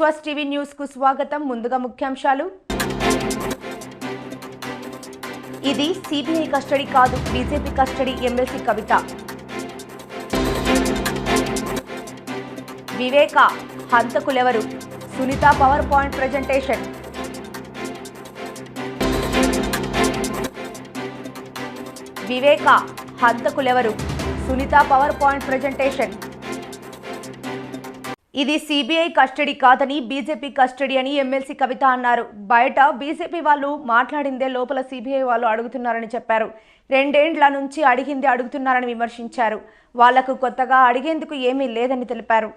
Vishwas TV న్యూస్కు స్వాగతం. ముందుగా ముఖ్యాంశాలు. ఇది సిబిఐ కస్టడీ కాదు BJP custody MLC Kavitha. Viveka హంతకులెవరు? Sunitha power point presentation. Viveka హంతకులెవరు? Sunitha power point presentation. ఇది సిబిఐ కస్టడీ కాదని బీజేపీ కస్టడీ అని ఎమ్మెల్సీ కవిత అన్నారు. బయట బీజేపీ వాళ్ళు మాట్లాడిందే లోపల సిబిఐ వాళ్ళు అడుగుతున్నారని చెప్పారు. రెండేండ్ల నుంచి అడిగింది అడుగుతున్నారని విమర్శించారు. వాళ్ళకు కొత్తగా అడిగేందుకు ఏమీ లేదని తెలిపారు.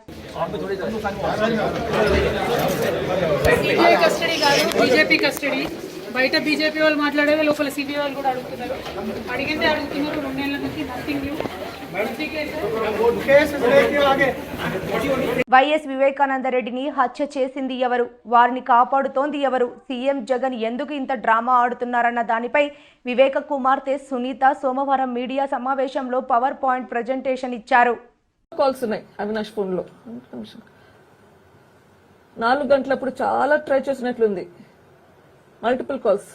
కస్టడీ బీజేపీ కస్టడీ బయట బీజేపీ వాళ్ళు మాట్లాడేది లోపల సిబిఐ వాళ్ళు కూడా అడుగుతున్నారు. అడిగిందే అడుగుతున్నారు రెండేళ్ళ నుంచి నథింగ్ న్యూ వైఎస్ వివేకానంద రెడ్డిని హత్య చేసింది ఎవరు? వారిని కాపాడుతోంది ఎవరు? సీఎం జగన్ ఎందుకు ఇంత డ్రామా ఆడుతున్నారన్న దానిపై వివేక కుమార్తె సునీత సోమవారం మీడియా సమావేశంలో పవర్ పాయింట్ ప్రజెంటేషన్ ఇచ్చారు. కాల్స్ ఉన్నాయి అవినాష్ ఫోన్లో నాలుగు గంటలప్పుడు చాలా ట్రై చేసినట్లుంది. మల్టిపుల్ కాల్స్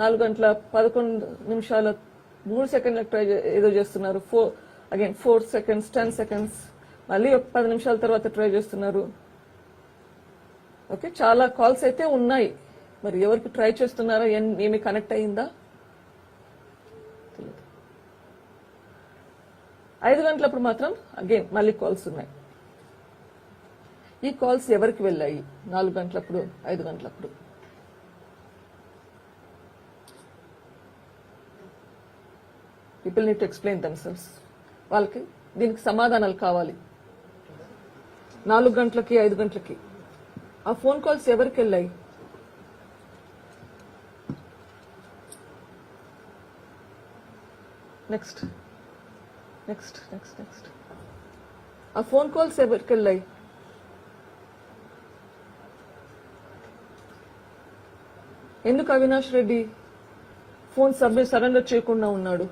నాలుగు గంటల పదకొండు నిమిషాల మూడు సెకండ్ల ట్రై ఏదో చేస్తున్నారు. Four again four seconds ten seconds మళ్ళీ ఒక పది నిమిషాల తర్వాత ట్రై చేస్తున్నారు. ఓకే చాలా కాల్స్ అయితే ఉన్నాయి. మరి ఎవరికి ట్రై చేస్తున్నారా ఏమి కనెక్ట్ అయిందా? తెలియదు ఐదు గంటలప్పుడు మాత్రం అగైన్ మళ్ళీ కాల్స్ ఉన్నాయి. ఈ కాల్స్ ఎవరికి వెళ్ళాయి? నాలుగు గంటలప్పుడు ఐదు గంటలప్పుడు. People need explain explain themselves వాళ్ళకి దీనికి సమాధానాలు కావాలి. నాలుగు గంటలకి ఐదు గంటలకి. ఆ ఫోన్ కాల్స్ ఎవరికి వెళ్ళాయి? నెక్స్ట్. Next next next. ఆ ఫోన్ కాల్స్ ఎవరికి వెళ్ళాయి? ఎందుకు Avinash Reddy phone submit surrender చేయకుండా ఉన్నాడు?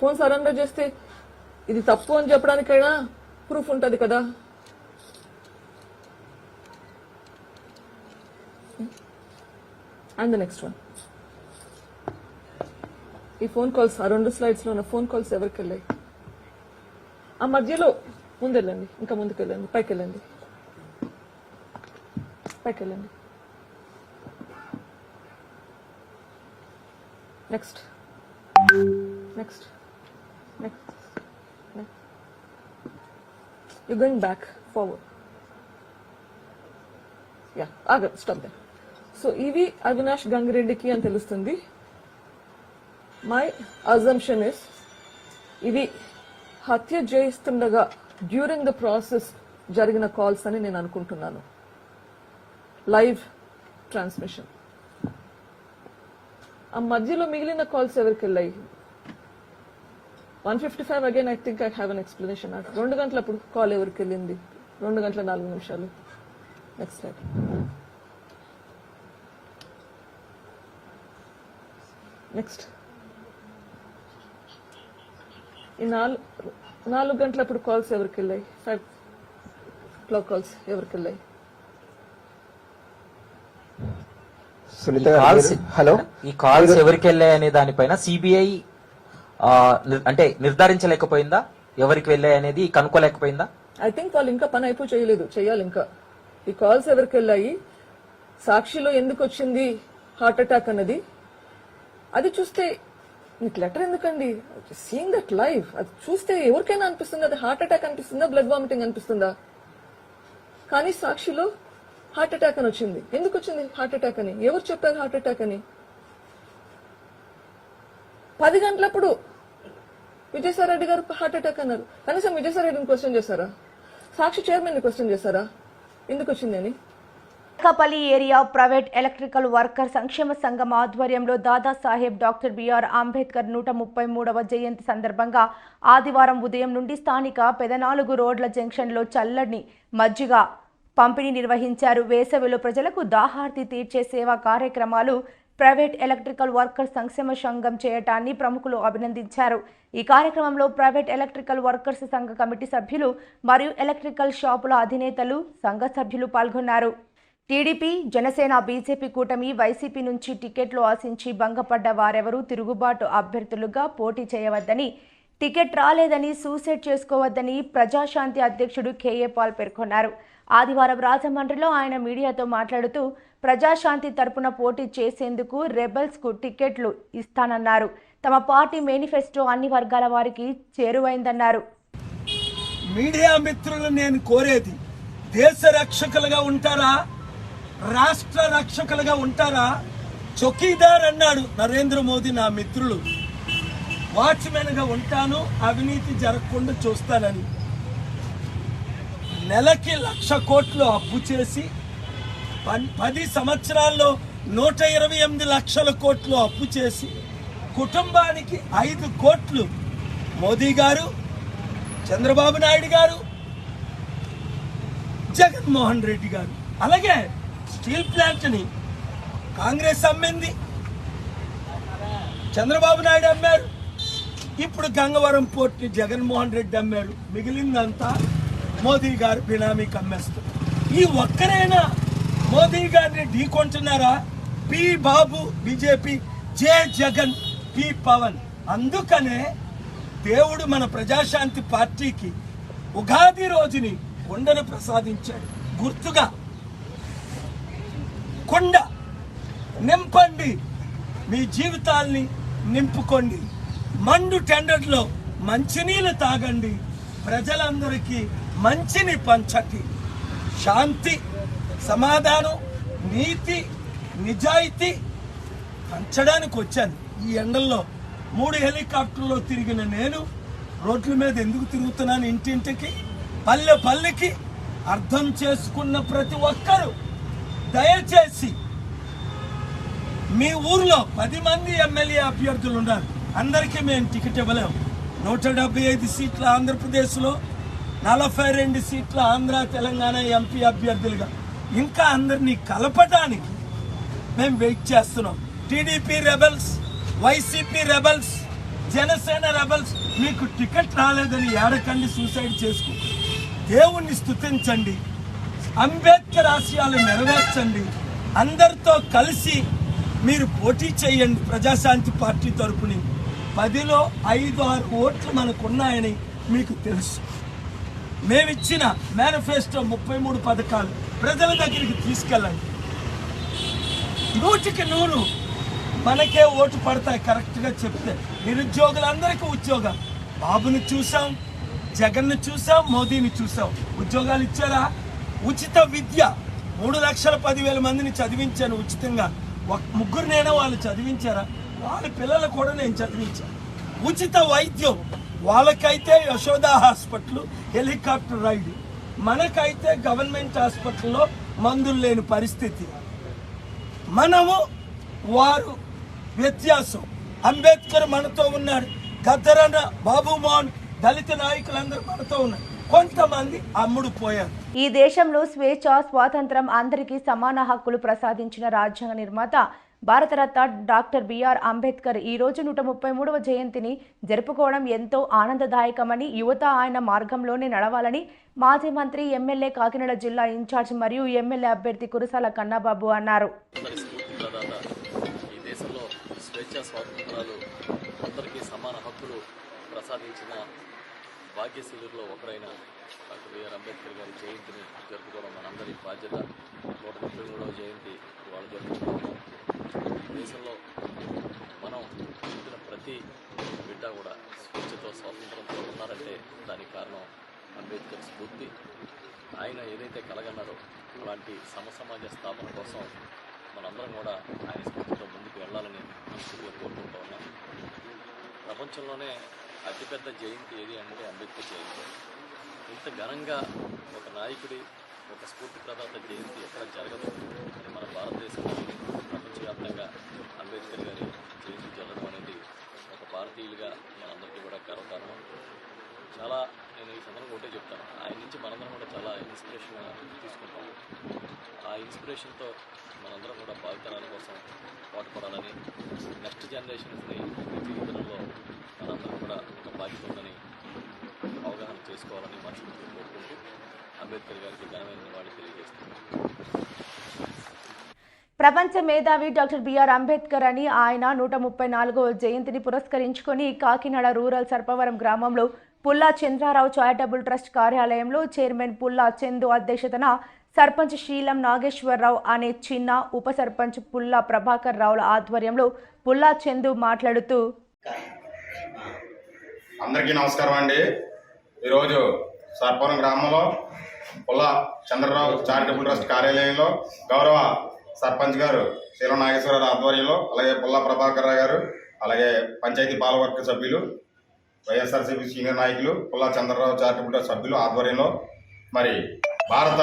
ఫోన్ సరెండర్ చేస్తే ఇది తప్పు అని చెప్పడానికైనా ప్రూఫ్ ఉంటుంది కదా. అండ్ ద నెక్స్ట్ వన్ ఈ ఫోన్ కాల్స్ ఆ రెండు స్లైడ్స్లో ఉన్న ఫోన్ కాల్స్ ఎవరికి వెళ్ళాయి ఆ మధ్యలో ముందెళ్ళండి ఇంకా ముందుకెళ్ళండి పైకి వెళ్ళండి పైకి వెళ్ళండి next next next you going back forward yeah ఆగ స్టాప్ దే సో ఇవి అవినాష్ గంగిరెడ్డికి అని తెలుస్తుంది. మై అజంప్షన్ ఇస్ ఇవి హత్య చేయిస్తుండగా డ్యూరింగ్ ద ప్రాసెస్ జరిగిన కాల్స్ అని నేను అనుకుంటున్నాను. లైవ్ ట్రాన్స్మిషన్ ఆ మధ్యలో మిగిలిన కాల్స్ ఎవరికి వెళ్ళాయి? One fifty five again I think I have an explanation రెండు గంటలప్పుడు కాల్ ఎవరికి వెళ్ళింది? రెండు గంటల నాలుగు నిమిషాలు. నెక్స్ట్ స్లైడ్ నెక్స్ట్ ఈ నాలుగు నాలుగు గంటలప్పుడు కాల్స్ ఎవరికి వెళ్ళాయి? ఫైవ్ క్లాక్ కాల్స్ ఎవరికి వెళ్ళాయి? సునీత హలో? ఈ కాల్స్ ఎవరికి వెళ్ళాయి అనే దానిపైన సిబిఐ అంటే నిర్ధారించలేకపోయిందా? ఎవరికి వెళ్ళాయి అనేది కనుక్కోలేకపోయిందా? ఐ థింక్ వాళ్ళు ఇంకా పని అయిపో చేయలేదు. చేయాలి ఇంకా. ఈ కాల్స్ ఎవరికి వెళ్ళాయి? సాక్షిలో ఎందుకు వచ్చింది హార్ట్ అటాక్ అన్నది? అది చూస్తే మీకు లెటర్ ఎందుకండి? సీయింగ్ దట్ లైవ్ అది చూస్తే ఎవరికైనా అనిపిస్తుంది? అది హార్ట్ అటాక్ అనిపిస్తుందా? బ్లడ్ వామిటింగ్ అనిపిస్తుందా? కానీ సాక్షిలో హార్ట్ అటాక్ అని వచ్చింది. ఎందుకు వచ్చింది హార్ట్ అటాక్ అని? ఎవరు చెప్పారు హార్ట్ అటాక్ అని? పది గంటలప్పుడు విజయసాయి రెడ్డి గారు హార్ట్ అటాక్ అన్నారు. కనీసం విజయసాయి రెడ్డిని క్వశ్చన్ చేశారా? సాక్షి చైర్మన్ని క్వశ్చన్ చేశారా? ఎందుకు వచ్చింది అని? Anakapalli area private electrical worker సంక్షేమ సంఘం ఆధ్వర్యంలో దాదాసాహెబ్ డాక్టర్ బిఆర్ అంబేద్కర్ నూట ముప్పై మూడవ జయంతి సందర్భంగా ఆదివారం ఉదయం నుండి స్థానిక పెదనాలుగు రోడ్ల జంక్షన్లో చల్లని మజ్జిగ పంపిణీ నిర్వహించారు. వేసవిలో ప్రజలకు దాహార్తి తీర్చే సేవా కార్యక్రమాలు ప్రైవేట్ ఎలక్ట్రికల్ వర్కర్స్ సంక్షేమ సంఘం చేయటాన్ని ప్రముఖులు అభినందించారు. ఈ కార్యక్రమంలో ప్రైవేట్ ఎలక్ట్రికల్ వర్కర్స్ సంఘ కమిటీ సభ్యులు మరియు ఎలక్ట్రికల్ షాపుల అధినేతలు సంఘ సభ్యులు పాల్గొన్నారు. టీడీపీ జనసేన బీజేపీ కూటమి వైసీపీ నుంచి టికెట్లు ఆశించి భంగపడ్డ వారెవరూ తిరుగుబాటు అభ్యర్థులుగా పోటీ చేయవద్దని టికెట్ రాలేదని సూసైడ్ చేసుకోవద్దని ప్రజాశాంతి అధ్యక్షుడు కేఏ పాల్ పేర్కొన్నారు. ఆదివారం రాజమండ్రిలో ఆయన మీడియాతో మాట్లాడుతూ ప్రజాశాంతి తరపున పోటీ చేసేందుకు రెబల్స్కు టికెట్లు ఇస్తానన్నారు. తమ పార్టీ మేనిఫెస్టో అన్ని వర్గాల వారికి చేరువైందన్నారు. మీడియా మిత్రులు నేను కోరేది దేశ రక్షకులుగా ఉంటారా రాష్ట్ర రక్షకులుగా ఉంటారా? చొకీదార్ అన్నాడు నరేంద్ర మోదీ నా మిత్రులు. వాచ్మెన్గా ఉంటాను అవినీతి జరగకుండా చూస్తానని. నెలకి లక్ష కోట్లు అప్పు చేసి పది సంవత్సరాల్లో నూట ఇరవై ఎనిమిది లక్షల కోట్లు అప్పు చేసి కుటుంబానికి ఐదు కోట్లు మోదీ గారు చంద్రబాబు నాయుడు గారు జగన్మోహన్ రెడ్డి గారు. అలాగే స్టీల్ ప్లాంట్ని కాంగ్రెస్ అమ్మింది. చంద్రబాబు నాయుడు అమ్మారు. ఇప్పుడు గంగవరం పోర్ట్ జగన్మోహన్ రెడ్డి అమ్మారు. మిగిలిందంతా మోదీ గారు బినామీకి అమ్మేస్తారు. ఈ ఒక్కరైనా మోదీ గారిని ఢీకొంటున్నారా? P Babu BJP J Jagan P Pavan. అందుకనే దేవుడు మన ప్రజాశాంతి పార్టీకి ఉగాది రోజుని కొండను ప్రసాదించాడు. గుర్తుగా కొండ నింపండి. మీ జీవితాల్ని నింపుకోండి. మండు టెండర్లో మంచినీళ్ళు తాగండి. ప్రజలందరికీ మంచిని పంచండి. శాంతి సమాధానం నీతి నిజాయితీ పంచడానికి వచ్చాను. ఈ ఎండల్లో మూడు హెలికాప్టర్లో తిరిగిన నేను రోడ్ల మీద ఎందుకు తిరుగుతున్నాను? ఇంటింటికి పల్లె పల్లెకి అర్థం చేసుకున్న ప్రతి ఒక్కరూ దయచేసి మీ ఊర్లో పది మంది ఎమ్మెల్యే అభ్యర్థులు ఉన్నారు. అందరికీ మేము టికెట్ ఇవ్వలేము. నూట డెబ్బై ఐదు సీట్ల ఆంధ్రప్రదేశ్లో నలభై రెండు సీట్ల ఆంధ్ర తెలంగాణ ఎంపీ అభ్యర్థులుగా ఇంకా అందరినీ కలపడానికి మేము వెయిట్ చేస్తున్నాం. TDP rebels YCP rebels Janasena rebels మీకు టికెట్ రాలేదని ఏడకండి సూసైడ్ చేసుకో. దేవుణ్ణి స్తుతించండి. అంబేద్కర్ ఆశయాలు నెరవేర్చండి. అందరితో కలిసి మీరు పోటీ చేయండి ప్రజాశాంతి పార్టీ తరపుని. పదిలో ఐదు ఆరు ఓట్లు మనకున్నాయని మీకు తెలుసు. మేమిచ్చిన మేనిఫెస్టో ముప్పై మూడు పథకాలు. ప్రజల దగ్గరికి తీసుకెళ్ళండి. నూటికి నూరు మనకే ఓటు పడతాయి కరెక్ట్గా చెప్తే. నిరుద్యోగులందరికీ ఉద్యోగం. బాబుని చూసాం జగన్ను చూసాం మోదీని చూసాం. ఉద్యోగాలు ఇచ్చారా? ఉచిత విద్య. మూడు లక్షల పదివేల మందిని చదివించాను ఉచితంగా. ఒక ముగ్గురినైనా వాళ్ళు చదివించారా? వాళ్ళ పిల్లలు కూడా నేను చదివించాను. ఉచిత వైద్యం. వాళ్ళకైతే యశోద హాస్పిటల్ హెలికాప్టర్ రైడ్. మనకైతే గవర్నమెంట్ హాస్పిటల్లో మందులు లేని పరిస్థితి. మనము వారు వ్యత్యాసం. అంబేద్కర్ మనతో ఉన్నాడు. గద్దరన్న బాబు మోహన్ దళిత నాయకులందరూ మనతో ఉన్నారు. కొంతమంది అమ్ముడు పోయారు. ఈ దేశంలో స్వేచ్ఛ స్వాతంత్రం అందరికీ సమాన హక్కులు ప్రసాదించిన రాజ్యాంగ నిర్మాత భారతరత్న డాక్టర్ బిఆర్ అంబేద్కర్ ఈ రోజు నూట ముప్పై మూడవ జయంతిని జరుపుకోవడం ఎంతో ఆనందదాయకమని యువత ఆయన మార్గంలోనే నడవాలని మాజీ మంత్రి ఎమ్మెల్యే కాకినాడ జిల్లా ఇన్ఛార్జ్ మరియు ఎమ్మెల్యే అభ్యర్థి కురసాల కన్నాబాబు అన్నారు. ప్రసాదించిన భాగ్యశీలులో ఒకరైన డాక్టర్ బిఆర్ అంబేద్కర్ గారి జయంతిని జరుపుకోవడం మనందరి బాధ్యత. నూట ముప్పై మూడవ జయంతి వాళ్ళు జరుపుకుంటున్నాము దేశంలో మనం పుట్టిన ప్రతి బిడ్డ కూడా స్వేచ్ఛతో స్వాతంత్రంతో ఉన్నారంటే దానికి కారణం అంబేద్కర్ స్ఫూర్తి. ఆయన ఏదైతే కలగన్నారో అలాంటి సమసమాజ స్థాపన కోసం మనందరం కూడా ఆయన స్ఫూర్తితో ముందుకు వెళ్ళాలని మనస్ఫూర్తిగా కోరుకుంటూ ఉన్నాం. ప్రపంచంలోనే అతిపెద్ద జయంతి ఏది అంటే అంబేద్కర్ జయంతి. ఇంత ఘనంగా ఒక నాయకుడి ఒక స్ఫూర్తి ప్రదాత జయంతి ఎక్కడ జరగదు అని మన భారత ప్రపంచవ్యాప్తంగా అంబేద్కర్ గారి జయంతి జరగడం అనేది ఒక భారతీయులుగా మనందరికీ కూడా గర్వకారణం చాలా నేను ఈ సందర్భంగా ఒకటే చెప్తాను ఆయన నుంచి మనందరం కూడా చాలా ఇన్స్పిరేషన్ తీసుకుంటాం ఆ ఇన్స్పిరేషన్ ఇన్స్పిరేషన్తో మనందరం కూడా భావితరాల కోసం పాటుపడాలని నెక్స్ట్ జనరేషన్స్ని జీవితంలో మనందరం కూడా ఒక బాధ్యత ఉందని అవగాహన చేసుకోవాలని మనస్ఫూర్తిగా కోరుకుంటూ అంబేద్కర్ గారికి ఘనమైన నివాళి తెలియజేస్తున్నాను ప్రపంచ మేధావి డాక్టర్ బిఆర్ అంబేద్కర్ అని ఆయన నూట ముప్పై నాలుగో జయంతిని పురస్కరించుకొని కాకినాడ రూరల్ సర్పవరం గ్రామంలో పుల్లా చంద్రారావు చారిటబుల్ ట్రస్ట్ కార్యాలయంలో చైర్మన్ పుల్లా చందు అధ్యక్షతన సర్పంచ్ శీలం నాగేశ్వరరావు అనే చిన్న ఉప సర్పంచ్ పుల్లా ప్రభాకర్ రావుల ఆధ్వర్యంలో పుల్లా చందు మాట్లాడుతూ అందరికీ నమస్కారం అండి. ఈరోజు సర్పవరం గ్రామంలో పుల్ల చంద్రరావు చారిటబుల్ ట్రస్ట్ కార్యాలయంలో గౌరవ సర్పంచ్ గారు శీలం నాగేశ్వరరావు ఆధ్వర్యంలో అలాగే పుల్ల ప్రభాకర్ రావు గారు అలాగే పంచాయతీ పాలవర్గ సభ్యులు వైఎస్ఆర్సీపీ సీనియర్ నాయకులు పుల్ల చంద్రరావు చారిటబుల్ ట్రస్ట్ సభ్యులు ఆధ్వర్యంలో మరి భారత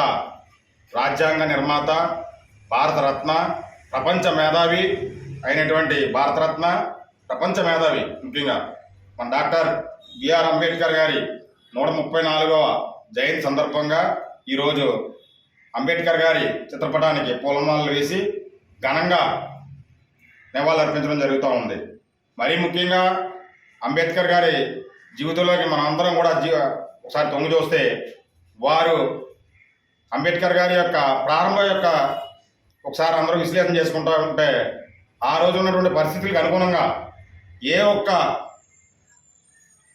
రాజ్యాంగ నిర్మాత భారతరత్న ప్రపంచ మేధావి అయినటువంటి భారతరత్న ప్రపంచ మేధావి ముఖ్యంగా మన డాక్టర్ బిఆర్ అంబేద్కర్ గారి నూట ముప్పై నాలుగవ జయంతి సందర్భంగా ఈరోజు అంబేద్కర్ గారి చిత్రపటానికి పూలమాలలు వేసి ఘనంగా నివాళులర్పించడం జరుగుతూ ఉంది. మరీ ముఖ్యంగా అంబేద్కర్ గారి జీవితంలోకి మనం అందరం కూడా జీ ఒకసారి తొంగి చూస్తే వారు అంబేద్కర్ గారి యొక్క ప్రారంభం యొక్క ఒకసారి అందరూ విశ్లేషణ చేసుకుంటూ ఉంటే ఆ రోజు ఉన్నటువంటి పరిస్థితులకు అనుగుణంగా ఏ ఒక్క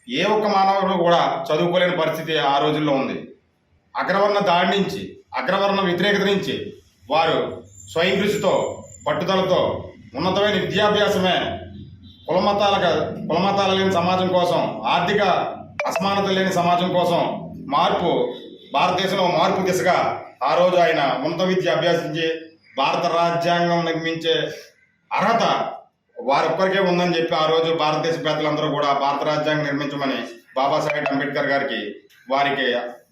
ఏ ఒక్క మానవుడు కూడా చదువుకోలేని పరిస్థితి ఆ రోజుల్లో ఉంది. అగ్రవర్ణ దాడి నుంచి అగ్రవర్ణ వ్యతిరేకత నుంచి వారు స్వయం కృషితో పట్టుదలతో ఉన్నతమైన విద్యాభ్యాసమే కులమతాలకు కులమతాల లేని సమాజం కోసం ఆర్థిక అసమానత లేని సమాజం కోసం మార్పు భారతదేశంలో మార్పు దిశగా ఆ రోజు ఆయన ఉన్నత విద్య అభ్యసించి భారత రాజ్యాంగం నిర్మించే అర్హత వారొక్కరికే ఉందని చెప్పి ఆ రోజు భారతదేశ పేదలందరూ కూడా భారత రాజ్యాంగం నిర్మించమని బాబాసాహెబ్ అంబేద్కర్ గారికి వారికి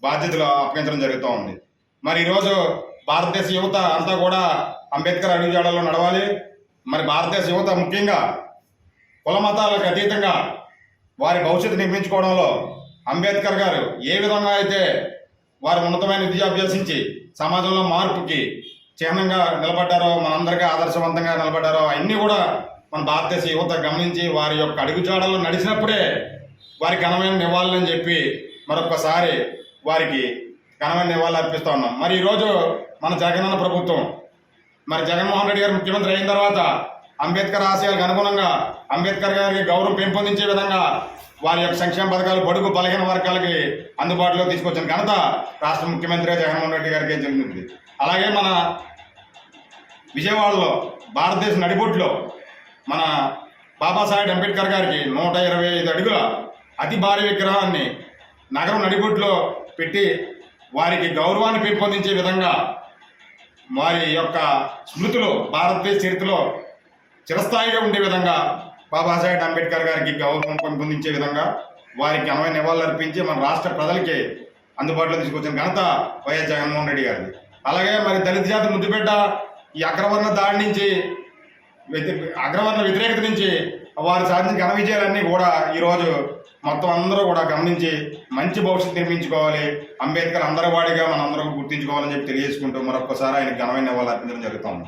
బాధ్యతలు అప్పగించడం జరుగుతూ ఉంది. మరి ఈరోజు భారతదేశ యువత అంతా కూడా అంబేద్కర్ అడుగుజాడలో నడవాలి. మరి భారతదేశ యువత ముఖ్యంగా కుల మతాలకు అతీతంగా వారి భవిష్యత్తు నిర్మించుకోవడంలో అంబేద్కర్ గారు ఏ విధంగా అయితే వారు ఉన్నతమైన విద్య అభ్యసించి సమాజంలో మార్పుకి చిహ్నంగా నిలబడ్డారో మనందరికీ ఆదర్శవంతంగా నిలబడ్డారో అన్నీ కూడా మన భారతదేశ యువత గమనించి వారి యొక్క అడుగుజాడల్లో నడిచినప్పుడే వారి ఘనమైన నివాళులని చెప్పి మరొకసారి వారికి ఘనమైన నివాళులు అర్పిస్తూ ఉన్నాం. మరి ఈరోజు మన జగనన్న ప్రభుత్వం మరి జగన్మోహన్ రెడ్డి గారు ముఖ్యమంత్రి అయిన తర్వాత అంబేద్కర్ ఆశయాలకు అనుగుణంగా అంబేద్కర్ గారికి గౌరవం పెంపొందించే విధంగా వారి యొక్క సంక్షేమ పథకాలు బడుగు బలహీన వర్గాలకి అందుబాటులో తీసుకొచ్చిన ఘనత రాష్ట్ర ముఖ్యమంత్రి జగన్మోహన్ రెడ్డి గారికి చెందింది. అలాగే మన విజయవాడలో భారతదేశ నడిబొట్లో మన బాబాసాహెబ్ అంబేద్కర్ గారికి నూట ఇరవై ఐదు అడుగుల అతి భారీ విగ్రహాన్ని నగరం నడిబొట్లో పెట్టి వారికి గౌరవాన్ని పెంపొందించే విధంగా వారి యొక్క స్మృతులు భారతదేశ చరిత్రలో చిరస్థాయిగా ఉండే విధంగా బాబాసాహెబ్ అంబేద్కర్ గారికి గౌరవం పెంపొందించే విధంగా వారికి ఘనమైన నివాళులు అర్పించి మన రాష్ట్ర ప్రజలకి అందుబాటులో తీసుకొచ్చిన ఘనత వైఎస్ జగన్మోహన్ రెడ్డి గారిది. అలాగే మరి దళిత జాతి ముద్దుబిడ్డ ఈ అగ్రవర్ణ దాడి నుంచి అగ్రవర్ణ వ్యతిరేకత నుంచి వారు సాధించిన ఘన విజయాలన్నీ కూడా ఈరోజు మొత్తం అందరూ కూడా గమనించి మంచి భవిష్యత్తు నిర్మించుకోవాలి. అంబేద్కర్ అందరి వాడిగా మనం అందరం గుర్తించుకోవాలని చెప్పి తెలియజేసుకుంటూ మరొకసారి ఆయన ఘనమైన నివాళులు అర్పించడం జరుగుతుంది.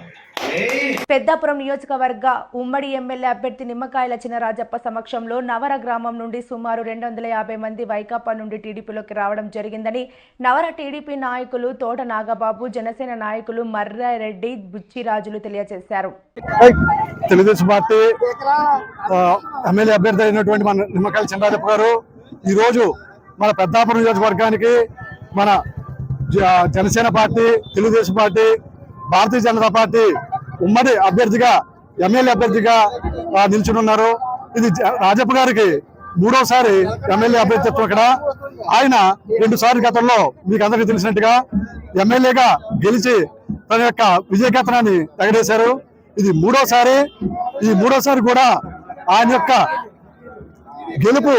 పెద్దాపురం నియోజకవర్గ ఉమ్మడి ఎమ్మెల్యే అభ్యర్థి నిమ్మకాయల చినరాజప్ప సమక్షంలో నవర గ్రామం నుండి సుమారు రెండు వందల యాభై మంది వైకాపా నుండి టీడీపీలోకి రావడం జరిగిందని నవర టీడీపీ నాయకులు తోట నాగబాబు జనసేన నాయకులు మర్రారెడ్డి బుచ్చిరాజులు తెలియజేశారు. తెలుగుదేశం పార్టీ ఆ, ఎమ్మెల్యే అభ్యర్థి అయినటువంటి మన నిమ్మకాయల చంద్రాజప్ప గారు ఈరోజు మన పెద్దాపురం నియోజకవర్గానికి మన జ- Janasena party Telugudesam party Bharatiya Janata party ఉమ్మడి అభ్యర్థిగా ఎమ్మెల్యే అభ్యర్థిగా ఆ, నిల్చునున్నారు. ఇది రాజప్ప గారికి మూడోసారి ఎమ్మెల్యే అభ్యర్థిత్వం ఇక్కడ. ఆయన రెండు సార్లు గతంలో మీకు అందరికీ తెలిసినట్టుగా ఎమ్మెల్యేగా గెలిచి తన యొక్క విజయకేతనాన్ని తగడేశారు. ఇది మూడోసారి. ఈ మూడోసారి కూడా ఆయన యొక్క గెలుపు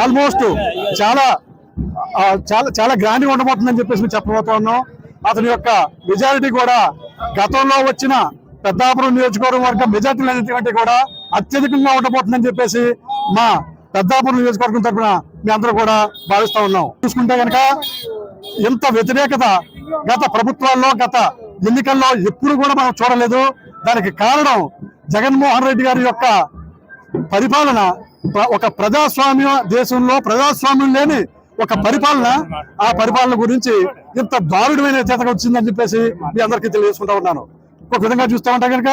ఆల్మోస్ట్ చాలా చాలా చాలా గ్రాండ్గా ఉండబోతుందని చెప్పేసి మేము చెప్పబోతా ఉన్నాం. అతని యొక్క మెజారిటీ కూడా గతంలో వచ్చిన పెద్దాపురం నియోజకవర్గం మెజార్టీలు అనేటువంటి కూడా అత్యధికంగా ఉండబోతుందని చెప్పేసి మా పెద్దాపురం నియోజకవర్గం తరఫున మీ అందరూ కూడా భావిస్తా ఉన్నాం. చూసుకుంటే కనుక ఇంత వ్యతిరేకత గత ప్రభుత్వాల్లో గత ఎన్నికల్లో ఎప్పుడు కూడా మనం చూడలేదు. దానికి కారణం జగన్మోహన్ రెడ్డి గారి యొక్క పరిపాలన ఒక ప్రజాస్వామ్య దేశంలో ప్రజాస్వామ్యం లేని ఒక పరిపాలన ఆ పరిపాలన గురించి ఇంత దారుణమైన చేతగా వచ్చిందని చెప్పేసి మీ అందరికీ తెలియజేసుకుంటా ఉన్నాను. ఒక విధంగా చూస్తూ ఉంటే కనుక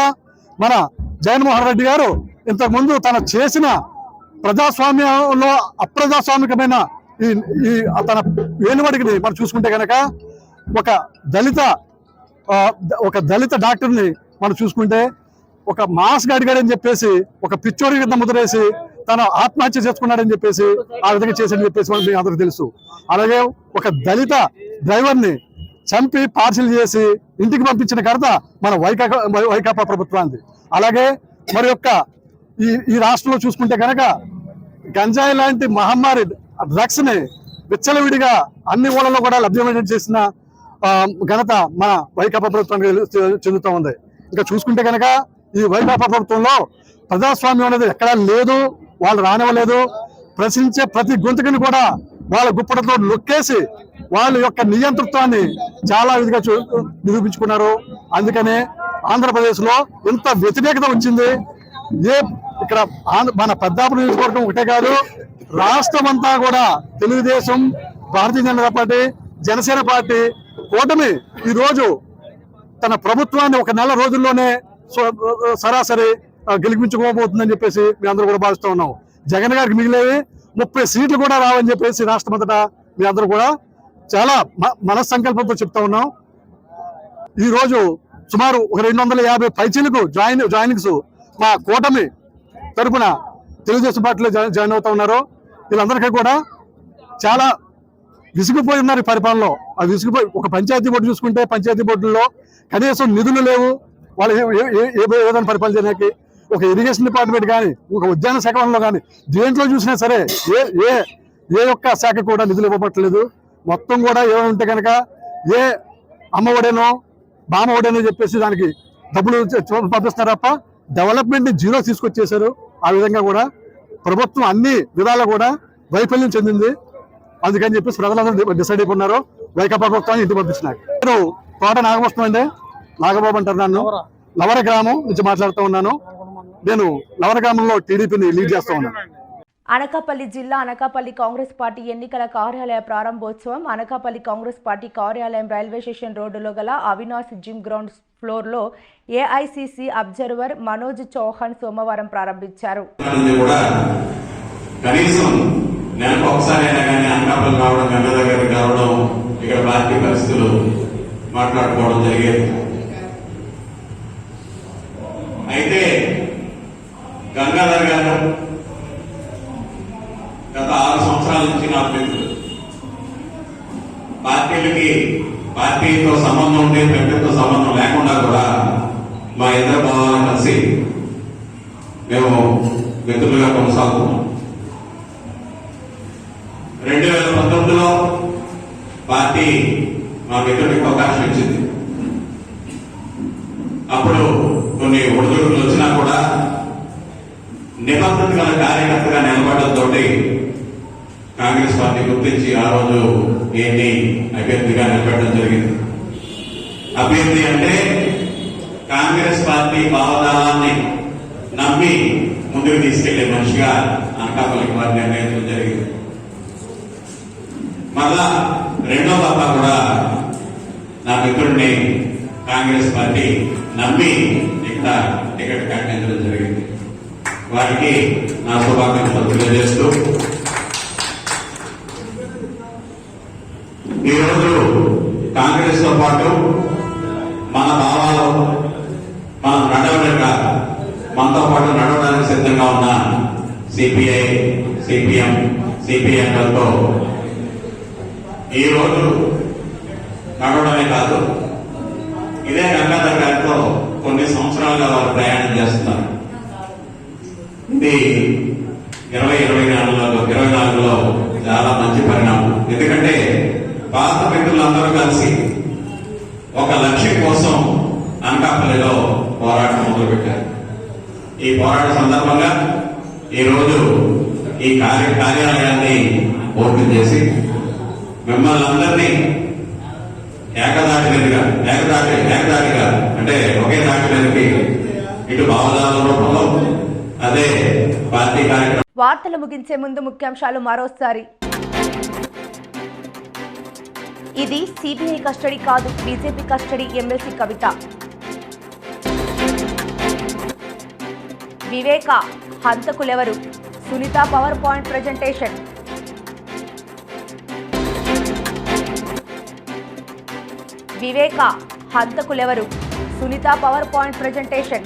మన జగన్మోహన్ రెడ్డి గారు ఇంతకుముందు తన చేసిన ప్రజాస్వామ్యంలో అప్రజాస్వామికమైన ఈ ఈ తన వేలువడికి మనం చూసుకుంటే కనుక ఒక దళిత ఒక దళిత డాక్టర్ని మనం చూసుకుంటే ఒక మాస్క్ అడిగాడని చెప్పేసి ఒక పిచ్చోడి కింద ముద్రేసి తను ఆత్మహత్య చేసుకున్నాడని చెప్పేసి ఆ విధంగా చేశాడని చెప్పేసి మనకి మీ అందరికి తెలుసు. అలాగే ఒక దళిత డ్రైవర్ని చంపి పార్సిల్ చేసి ఇంటికి పంపించిన కడత మన వైకాపా వైకాపా ప్రభుత్వానికి అలాగే మరి యొక్క ఈ ఈ రాష్ట్రంలో చూసుకుంటే కనుక గంజాయి లాంటి మహమ్మారి డ్రగ్స్ని విచ్చలవిడిగా అన్ని ఊళ్ళలో కూడా లభ్యమయ్యేటట్టు చేసిన ఘనత మన వైకాపా ప్రభుత్వానికి చె- చెందుతూ ఉంది. ఇంకా చూసుకుంటే కనుక ఈ వైకాపా ప్రభుత్వంలో ప్రజాస్వామ్యం అనేది ఎక్కడా లేదు. వాళ్ళు రానివ్వలేదు. ప్రశ్నించే ప్రతి గొంతుకుని కూడా వాళ్ళ గుప్పటతో నొక్కేసి వాళ్ళ యొక్క నియంతృత్వాన్ని చాలా విధిగా చూ- నిరూపించుకున్నారు. అందుకనే ఆంధ్రప్రదేశ్లో ఇంత వ్యతిరేకత వచ్చింది ఏ ఇక్కడ మన పెద్దాపురం నియోజకవర్గం ఒకటే కాదు రాష్ట్రం అంతా కూడా తెలుగుదేశం భారతీయ జనతా పార్టీ జనసేన పార్టీ కూటమి ఈ రోజు తన ప్రభుత్వాన్ని ఒక నెల రోజుల్లోనే సరాసరి గెలిపించుకోబోతుందని చెప్పేసి మీ అందరూ కూడా భావిస్తూ ఉన్నాం. జగన్ గారికి మిగిలేవి ముప్పై సీట్లు కూడా రావని చెప్పేసి రాష్ట్రమంతటా మీ అందరూ కూడా చాలా మ- మనస్సంకల్పంతో చెప్తా ఉన్నాం. ఈ రోజు సుమారు ఒక రెండు వందల యాభై పైచీలకు జాయిన్ జాయినింగ్స్ మా కూటమి తరపున తెలుగుదేశం పార్టీలో జాయిన్ అవుతా ఉన్నారు. వీళ్ళందరికీ కూడా చాలా విసిగిపోయి ఉన్నారు ఈ పరిపాలనలో. ఆ విసిగిపోయి ఒక పంచాయతీ బోర్డు చూసుకుంటే పంచాయతీ బోర్డుల్లో కనీసం నిధులు లేవు. వాళ్ళు ఏ- ఏ- ఏ విధంగా పరిపాలన చేయడానికి ఒక ఇరిగేషన్ డిపార్ట్మెంట్ కానీ ఒక ఉద్యాన శాఖ వల్ల కానీ దేంట్లో చూసినా సరే ఏ ఏ ఏ ఒక్క శాఖ కూడా నిధులు ఇవ్వబట్టలేదు. మొత్తం కూడా ఏమైనా ఉంటే కనుక ఏ అమ్మఒడేనో బామఒడేనో చెప్పేసి దానికి డబ్బులు పంపిస్తున్నారు తప్ప డెవలప్మెంట్ జీరో తీసుకొచ్చేసారు ఆ విధంగా కూడా ప్రభుత్వం అన్ని విధాలు కూడా వైఫల్యం చెందింది. అందుకని చెప్పేసి ప్రజలందరూ డిసైడ్ అయిపోయినారు. వైకాపా ప్రభుత్వాన్ని ఇంటికి పంపించినారు. నేను తోట నాగభూషణం అండి. నాగబాబు అంటారు నన్ను. లవర గ్రామం నుంచి మాట్లాడుతూ ఉన్నాను. నేను లవర గ్రామంలో టీడీపీని లీడ్ చేస్తూ ఉన్నాను. అనకాపల్లి జిల్లా అనకాపల్లి కాంగ్రెస్ పార్టీ ఎన్నికల కార్యాలయ ప్రారంభోత్సవం అనకాపల్లి కాంగ్రెస్ పార్టీ కార్యాలయం రైల్వే స్టేషన్ రోడ్డులో గల అవినాశ్ జిమ్ గ్రౌండ్ ఫ్లోర్లో ఏఐసిసి అబ్జర్వర్ మనోజ్ చౌహాన్ సోమవారం ప్రారంభించారు. ఉంది కూడా కనీసం నెలకు ఒకసారి అయినా కానీ అనకాపల్లి రావడం గంగ దగ్గరికి రావడం ఇక్కడ పార్టీ పరిస్థితులు మాట్లాడుకోవడం జరిగేది. అయితే గంగాధర్ గారు గత ఆరు సంవత్సరాల నుంచి నాకు మిత్రుడు పార్టీలకి పార్టీతో సంబంధం ఉండే పెద్దతో సంబంధం లేకుండా కూడా మా ఇద్దరు భావాలను కలిసి మేము మిత్రులుగా కొనసాగుతున్నాం. రెండు వేల పంతొమ్మిదిలో పార్టీ మా మిత్రుడికి అవకాశం ఇచ్చింది. అప్పుడు కొన్ని ఒడిదుడుకులు నిబద్ధత గల కార్యకర్తగా నిలబడడంతో కాంగ్రెస్ పార్టీ గుర్తించి ఆ రోజు ఏంటి అభ్యర్థిగా నిలబెట్టడం జరిగింది. అభ్యర్థి అంటే కాంగ్రెస్ పార్టీ భావజాలాన్ని నమ్మి ముందుకు తీసుకెళ్ళే మనిషిగా అనకాపల్లి వారిని నిర్ణయించడం జరిగింది. మళ్ళా రెండో దఫా కూడా నా మిత్రుడిని కాంగ్రెస్ పార్టీ నమ్మి ఇక్కడ టికెట్ కట్టడం వారికి నా శుభాకాంక్షలు తెలియజేస్తూ ఈరోజు కాంగ్రెస్తో పాటు మన భావాలు మనం నడవలేక మనతో పాటు నడవడానికి సిద్ధంగా ఉన్న సిపిఐ సిపిఎం సిపిఎంలతో ఈ రోజు నడవడమే కాదు ఇదే గంగాధర్ గారితో కొన్ని సంవత్సరాలుగా వారు ప్రయాణం చేస్తున్నారు. ఇది ఇరవై ఇరవై నాలుగులో ఇరవై నాలుగులో చాలా మంచి పరిణామం. ఎందుకంటే పాత మిత్రులందరూ కలిసి ఒక లక్ష్యం కోసం అనకాపల్లిలో పోరాటం మొదలుపెట్టారు. ఈ పోరాట సందర్భంగా ఈ రోజు ఈ కార్య కార్యాలయాన్ని ఓపెన్ చేసి మిమ్మల్ని అందరినీ ఏకదాటిగా ఏకదాటి ఏకదాటిగా అంటే ఒకే దాటి మీదకి ఇటు భావజాల రూపంలో అదే పార్టీ కార్యక్రమం. వార్తలు ముగించే ముందు ముఖ్యాంశాలు మరోసారి. ఇది సిబిఐ కస్టడీ కాదు BJP custody MLC Kavitha. Viveka హంతకులెవరు? Sunitha power point presentation. Viveka హంతకులెవరు? Sunitha power point presentation.